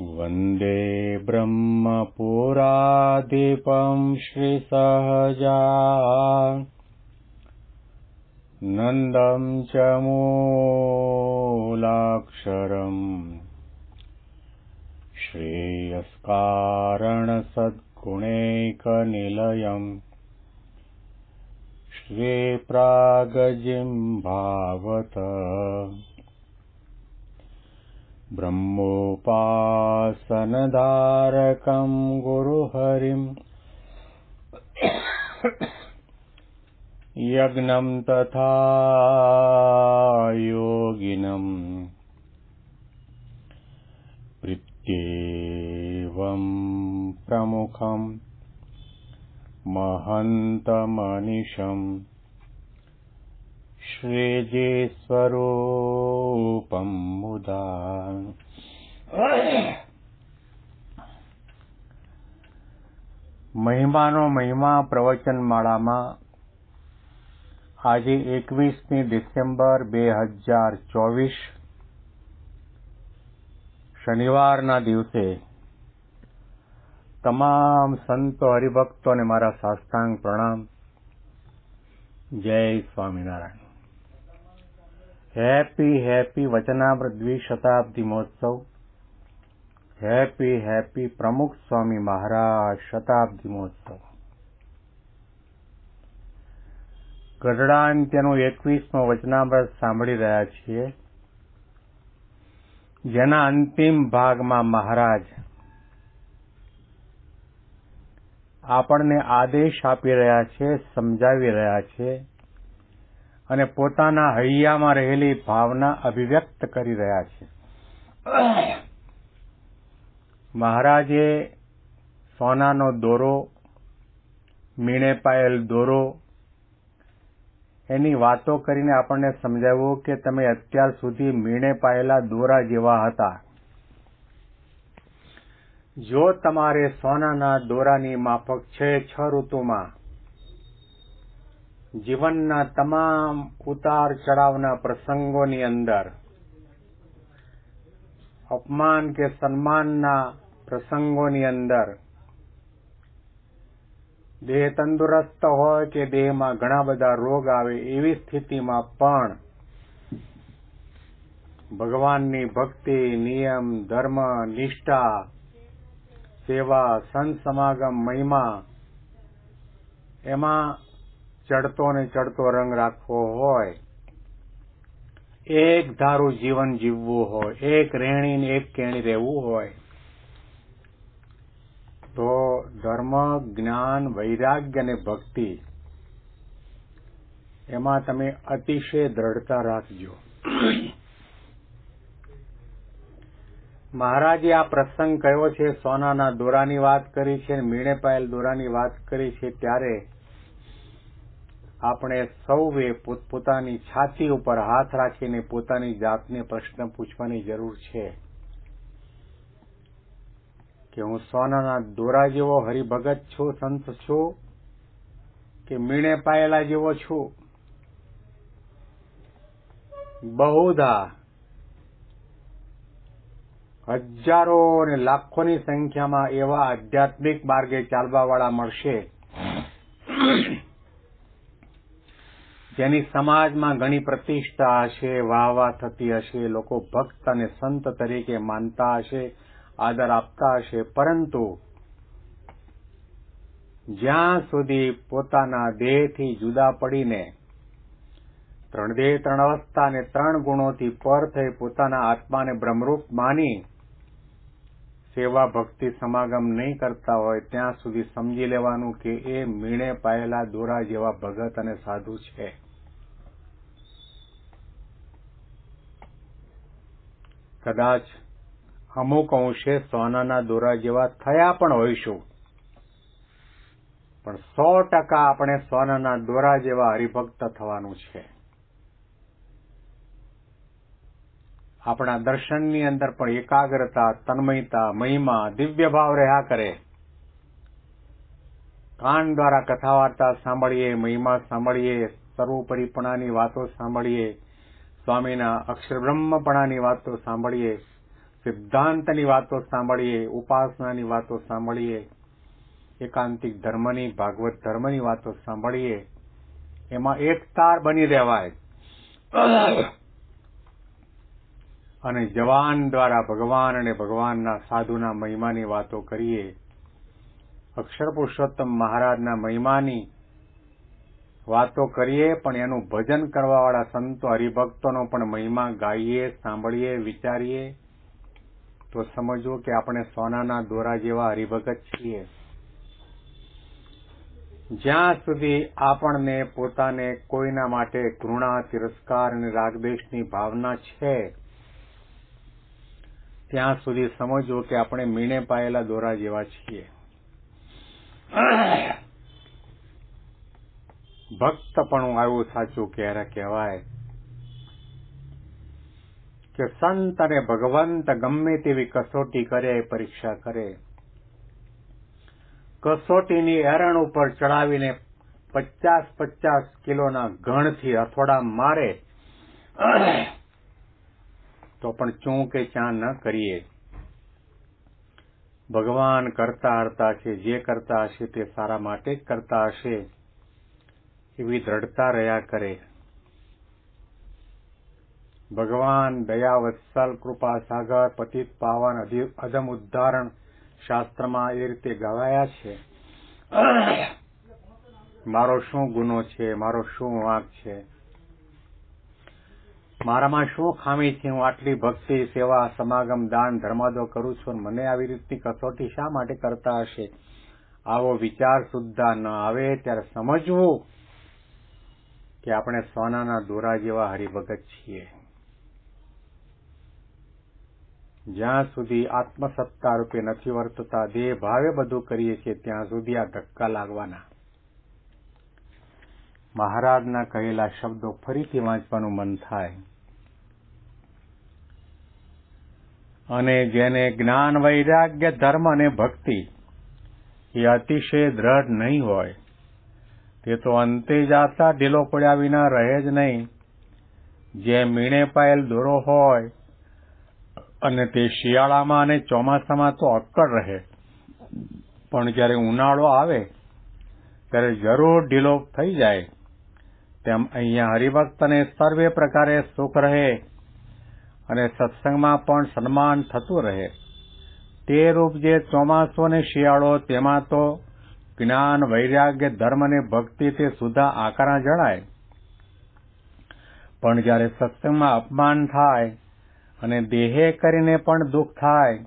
वन्दे ब्रह्मपुराधिपं श्रीसहजा नन्दं च मूलाक्षरम्। श्रेयस्कारणसद्गुणैकनिलयम्। श्रीप्रागजिम्भावत ब्रह्मोपासनधारकं गुरुहरिम्। यज्ञं तथा योगिनम्। प्रीत्येवं प्रमुखम्। महन्तमनिशम् શ્રેજેસ્વરૂપમ मुदा। મહિમાનો મહિમા પ્રવચનમાળામાં આજે એકવીસમી ડિસેમ્બર બે હજાર ચોવીસ શનિવારના દિવસે તમામ સંતો હરિભક્તોને મારા સાષ્ટાંગ પ્રણામ. જય સ્વામિનારાયણ. હેપી હેપી વચનામૃત દ્વિશતાબ્દી મહોત્સવ હેપી હેપી પ્રમુખ સ્વામી મહારાજ શતાબ્દી મહોત્સવ ગઢડા અંત્યનું એકવીસમો વચનામૃત સાંભળી રહ્યા છીએ. જેના અંતિમ ભાગમાં મહારાજ આપણને આદેશ આપી રહ્યા છે, સમજાવી રહ્યા છે. અને પોતાના હૈયામાં રહેલી ભાવના અભિવ્યક્ત કરી રહ્યા છે. મહારાજે સોનાનો દોરો, મીણે પાયેલ દોરો, એની વાતો કરીને આપણને સમજાવ્યું કે તમે અત્યાર સુધી મીણે પાયેલા દોરા જેવા હતા. જો તમારે સોનાના દોરાની માફક છે છ ઋતુમાં જીવનના તમામ ઉતાર ચઢાવના પ્રસંગોની અંદર અપમાન કે સન્માનના પ્રસંગોની અંદર દેહ તંદુરસ્ત હોય કે દેહમાં ઘણા બધા રોગ આવે એવી સ્થિતિમાં પણ ભગવાનની ભક્તિ, નિયમ, ધર્મ, નિષ્ઠા, સેવા, સંત સમાગમ, મહિમા, એમાં ચડતો ને ચડતો રંગ રાખવો હોય, એક ધારું જીવન જીવવું હોય, એક રેણી ને એક કેણી રહેવું હોય, તો ધર્મ, જ્ઞાન, વૈરાગ્ય અને ભક્તિ એમાં તમે અતિશય દ્રઢતા રાખજો. મહારાજે આ પ્રસંગ કયો છે? સોનાના દોરાની વાત કરી છે મીણે પાયેલ દોરાની વાત કરી છે, ત્યારે આપણે સૌએ પોતપોતાની છાતી ઉપર હાથ રાખીને પોતાની જાતને પ્રશ્ન પૂછવાની જરૂર છે. કે હું સોનાના દોરા જેવો હરિભગત છું, સંત છું, કે મીણે પાયેલા જેવો છું? બહુધા હજારો અને લાખોની સંખ્યામાં એવા આધ્યાત્મિક માર્ગે ચાલવાવાળા મળશે. જેની સમાજમાં ઘણી પ્રતિષ્ઠા હશે વાહ થતી હશે, લોકો ભક્ત અને સંત તરીકે માનતા હશે, આદર આપતા હશે. પરંતુ જ્યાં સુધી પોતાના દેહથી જુદા પડીને ત્રણ દેહ, ત્રણ અવસ્થા અને ત્રણ ગુણોથી પર થઈ પોતાના આત્માને બ્રહ્મરૂપ માની સેવા ભક્તિ સમાગમ નહીં કરતા હોય, ત્યાં સુધી સમજી લેવાનું કે એ મીણે પાયેલા દોરા જેવા ભગત અને સાધુ છે. કદાચ અમુક અંશે સોનાના દોરા જેવા થયા પણ હોઈશું. પણ સો ટકા આપણે સોનાના દોરા જેવા હરિભક્ત થવાનું છે. આપણા દર્શનની અંદર પણ એકાગ્રતા, તન્મયતા, મહિમા, દિવ્ય ભાવ રહ્યા કરે. કાન દ્વારા કથા વાર્તા સાંભળીએ, મહિમા સાંભળીએ, સર્વોપરીપણાની વાતો સાંભળીએ સ્વામીના અક્ષરબ્રહ્મપણાની વાતો સાંભળીએ, સિદ્ધાંતની વાતો સાંભળીએ, ઉપાસનાની વાતો સાંભળીએ, એકાંતિક ધર્મની, ભાગવત ધર્મની વાતો સાંભળીએ, એમાં એકતાર બની રહેવાય. અને જવાન દ્વારા ભગવાન અને ભગવાનના સાધુના મહિમાની વાતો કરીએ. અક્ષર પુરુષોત્તમ મહારાજના મહિમાની વાતો કરીએ, પણ એનું ભજન કરવાવાળા સંતો હરિભક્તોનો પણ મહિમા ગાઈએ, સાંભળીએ, વિચારીએ. તો સમજવું કે આપણે સોનાના દોરા જેવા હરિભગત છીએ. જ્યાં સુધી આપણને પોતાને કોઈના માટે ઘૃણા તિરસ્કાર અને રાગદેશની ભાવના છે, ત્યાં સુધી સમજવું કે આપણે મીણે પાયેલા દોરા જેવા છીએ. ભક્તપણું આવ્યું સાચું ક્યારે કહેવાય? કે સંત અને ભગવંત ગમે તેવી કસોટી કરે, પરીક્ષા કરે. કસોટીની એરણ ઉપર ચડાવીને પચાસ પચાસ કિલોના ઘણથી અથોડા મારે, તો પણ ચું કે ચા ન કરીએ. ભગવાન કરતા હરતા છે, જે કરતા હશે તે સારા માટે જ કરતા હશે. એવી દ્રઢતા રહ્યા કરે. ભગવાન દયા વત્સલ કૃપા સાગર પતિત પાવન અધમ ઉદ્ધારણ શાસ્ત્રમાં એ રીતે ગવાયા છે. મારો શું ગુનો છે? મારો શું વાંક છે? મારામાં શું ખામી છે? હું આટલી ભક્તિ, સેવા, સમાગમ, દાન, ધર્માદો કરું છું મને આવી રીતની કસોટી શા માટે કરતા હશે? આવો વિચાર સુદ્ધા ન આવે ત્યારે સમજવું કે આપણે સોનાના દોરા જેવા હરિભગત છીએ. જ્યાં સુધી આત્મસત્તા રૂપે નથી વર્તતા, દેહ ભાવે બધું કરીએ છીએ, ત્યાં સુધી આ ધક્કા લાગવાના. મહારાજના કહેલા શબ્દો ફરીથી વાંચવાનું મન થાય. અને જેને જ્ઞાન, વૈરાગ્ય, ધર્મ અને ભક્તિ એ અતિશય દ્રઢ નહીં હોય તે તો અંતે જાતા ઢીલો પડ્યા વિના રહે જ નહીં. જે મીણે પાયેલ દોરો હોય અને તે શિયાળામાં અને ચોમાસામાં તો અક્કડ રહે. પણ જ્યારે ઉનાળો આવે, ત્યારે જરૂર ઢીલો થઈ જાય. તેમ અહીંયા હરિભક્તને સર્વે પ્રકારે સુખ રહે અને સત્સંગમાં પણ સન્માન થતું રહે. તે રૂપ જે ચોમાસું અને શિયાળો, તેમાં તો જ્ઞાન, વૈરાગ્ય, ધર્મ અને ભક્તિ તે સુધા આકારા જણાય પણ જ્યારે સત્સંગમાં અપમાન થાય અને દેહે કરીને પણ દુઃખ થાય,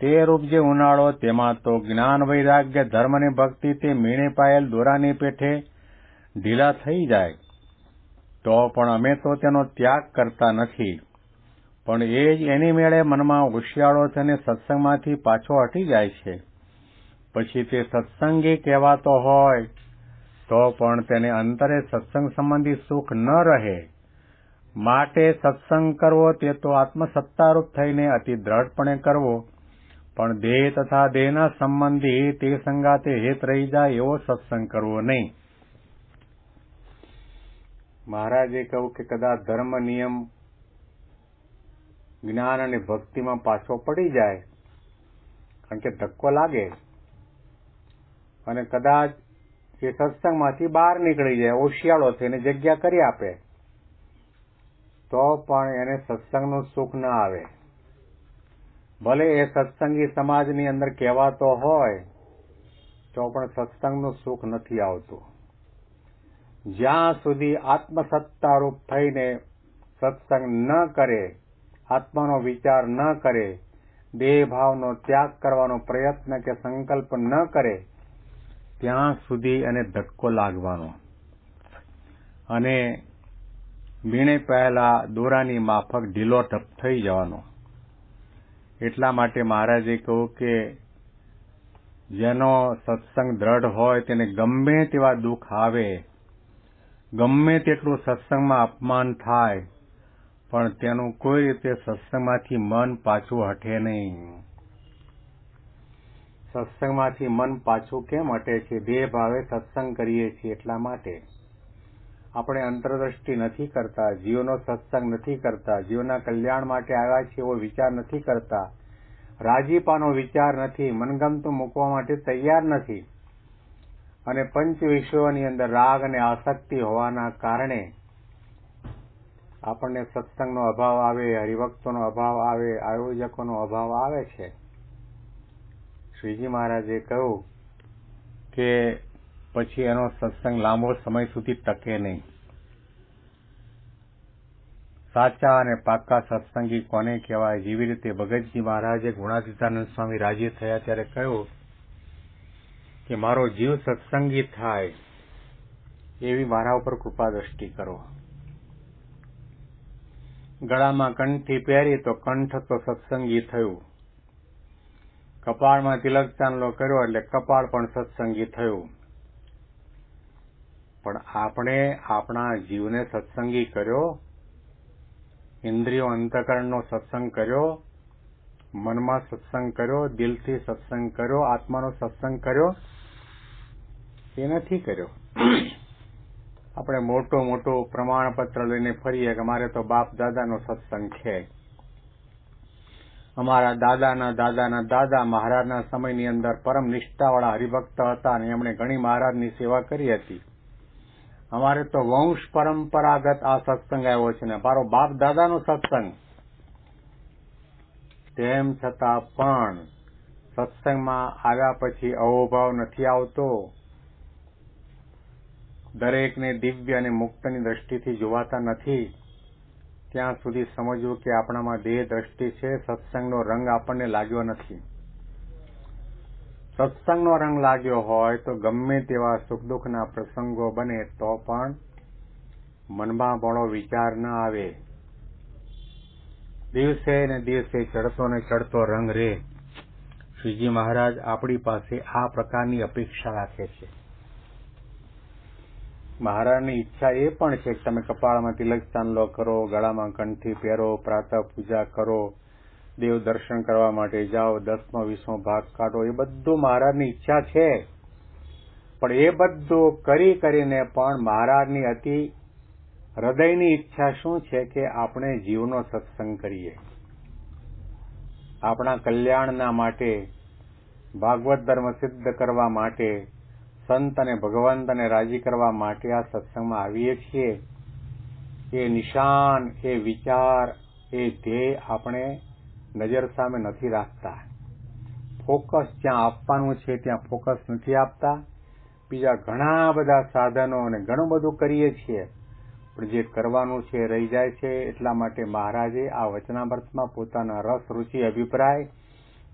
તે રૂપ જે ઉનાળો, તેમાં તો જ્ઞાન, વૈરાગ્ય, ધર્મ અને ભક્તિ તે મીણે પાયેલ દોરાની પેઠે ઢીલા થઈ જાય. તો પણ અમે તો તેનો ત્યાગ કરતા નથી. પણ એ જ એની મેળે મનમાં હોશિયાળો થઈને સત્સંગમાંથી પાછો હટી જાય છે. પછી તે સત્સંગી કહેવાતો હોય, તો પણ તેને અંતરે સત્સંગ સંબંધી સુખ ન રહે. માટે સત્સંગ કરવો તે તો આત્મસત્તારૂપ થઈને અતિ દ્રઢપણે કરવો. પણ દેહ તથા દેહના સંબંધી તે સંગાતે હેત રહી જાય એવો સત્સંગ કરવો નહીં. મહારાજે કહ્યું કે કદાચ ધર્મ નિયમ જ્ઞાન અને ભક્તિમાં પાછો પડી જાય, કારણ કે ધક્કો લાગે. અને કદાચ એ સત્સંગમાંથી બહાર નીકળી જાય ઓશિયાળો થઈને જગ્યા કરી આપે, તો પણ એને સત્સંગનું સુખ ન આવે. ભલે એ સત્સંગી સમાજની અંદર કહેવાતો હોય, તો પણ સત્સંગનું સુખ નથી આવતું. જ્યાં સુધી આત્મસત્તારૂપ થઈને સત્સંગ ન કરે, આત્માનો વિચાર ન કરે દેહ ત્યાગ કરવાનો પ્રયત્ન કે સંકલ્પ ન કરે ત્યાં સુધી એને ધક્કો લાગવાનો. અને વીણે પહેલા દોરાની માફક ઢીલો ઢપ થઈ જવાનો. એટલા માટે મહારાજે કહ્યું કે જેનો સત્સંગ દ્રઢ હોય તેને ગમે તેવા દુઃખ આવે, ગમે તેટલું સત્સંગમાં અપમાન થાય, પણ તેનું કોઈ રીતે સત્સંગમાંથી મન પાછું હટે નહીં. સત્સંગમાંથી મન પાછું કેમ હટે છે? દેહ ભાવે સત્સંગ કરીએ છીએ એટલા માટે. આપણે અંતરદ્રષ્ટિ નથી કરતા, જીવનો સત્સંગ નથી કરતા, જીવના કલ્યાણ માટે આવ્યા છે એવો વિચાર નથી કરતા. રાજીપાનો વિચાર નથી, મનગમતું મૂકવા માટે તૈયાર નથી. અને પંચ વિશ્વની અંદર રાગ અને આસક્તિ હોવાના કારણે આપણને સત્સંગનો અભાવ આવે, હરિભક્તોનો અભાવ આવે, આયોજકોનો અભાવ આવે છે. શ્રીજી મહારાજે કહ્યું કે પછી એનો સત્સંગ લાંબો સમય સુધી ટકે નહીં. સાચા અને પાક્કા સત્સંગી કોને કહેવાય? જેવી રીતે ભગતજી મહારાજે ગુણાતીતાનંદ સ્વામી રાજી થયા ત્યારે કહ્યું કે મારો જીવ સત્સંગી થાય એવી મારા ઉપર કૃપા દ્રષ્ટિ કરો. ગળામાં કંઠી પહેરી તો કંઠ તો સત્સંગી થયું. કપાળમાં તિલક ચાંદલો કર્યો એટલે કપાળ પણ સત્સંગી થયું. પણ આપણે આપણા જીવને સત્સંગી કર્યો, ઇન્દ્રિયો અંતકરણનો સત્સંગ કર્યો, મનમાં સત્સંગ કર્યો, દિલથી સત્સંગ કર્યો, આત્માનો સત્સંગ કર્યો, એ નથી કર્યો. આપણે મોટો મોટો પ્રમાણપત્ર લઈને ફરીએ કે મારે તો બાપ દાદાનો સત્સંગ છે. અમારા દાદાના દાદાના દાદા મહારાજના સમયની અંદર પરમ નિષ્ઠાવાળા હરિભક્ત હતા અને એમણે ઘણી મહારાજની સેવા કરી હતી. અમારે તો વંશ પરંપરાગત આ સત્સંગ આવ્યો છે ને મારો બાપ દાદાનો સત્સંગ. તેમ છતાં પણ સત્સંગમાં આવ્યા પછી અહોભાવ નથી આવતો. દરેકને દિવ્ય અને મુક્તની દ્રષ્ટિથી જોવાતા નથી. ત્યાં સુધી સમજવું કે આપણામાં દેહ દ્રષ્ટિ છે, સત્સંગનો રંગ આપણને લાગ્યો નથી. સત્સંગનો રંગ લાગ્યો હોય તો ગમે તેવા સુખ દુઃખના પ્રસંગો બને તો પણ મનમાં બળો વિચાર ન આવે. દિવસે ને દિવસે ચડતો ને ચડતો રંગ રે. શ્રીજી મહારાજ આપણી પાસે આ પ્રકારની અપેક્ષા રાખે છે. મહારાજની ઈચ્છા એ પણ છે કે તમે કપાળમાં તિલક ચાંદલો કરો, ગળામાં કંઠી પહેરો, પ્રાતઃ પૂજા કરો, દેવ દર્શન કરવા માટે જાઓ, દસમો, વીસમો ભાગ કાઢો, એ બધું મહારાજની ઈચ્છા છે. પણ એ બધું કરી કરીને પણ મહારાજની અતિ હૃદયની ઈચ્છા શું છે કે આપણે જીવનો સત્સંગ કરીએ? આપણા કલ્યાણના માટે, ભાગવત ધર્મ સિદ્ધ કરવા માટે સંત અને ભગવંતને રાજી કરવા માટે આ સત્સંગમાં આવીએ છીએ. એ નિશાન, એ વિચાર, એ ધ્યેય આપણે નજર સામે નથી રાખતા. ફોકસ જ્યાં આપવાનું છે ત્યાં ફોકસ નથી આપતા. બીજા ઘણા બધા સાધનો અને ઘણું બધું કરીએ છીએ. પણ જે કરવાનું છે, રહી જાય છે, એટલા માટે મહારાજે આ વચનામૃતમાં પોતાના રસ, રુચિ, અભિપ્રાય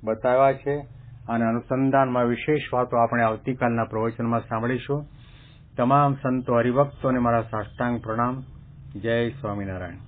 બતાવ્યા છે. અને અનુસંધાનમાં વિશેષ વાતો આપણે આવતીકાલના પ્રવચનમાં સાંભળીશું. તમામ સંતો હરિભક્તોને મારા સાષ્ટાંગ પ્રણામ. જય સ્વામિનારાયણ.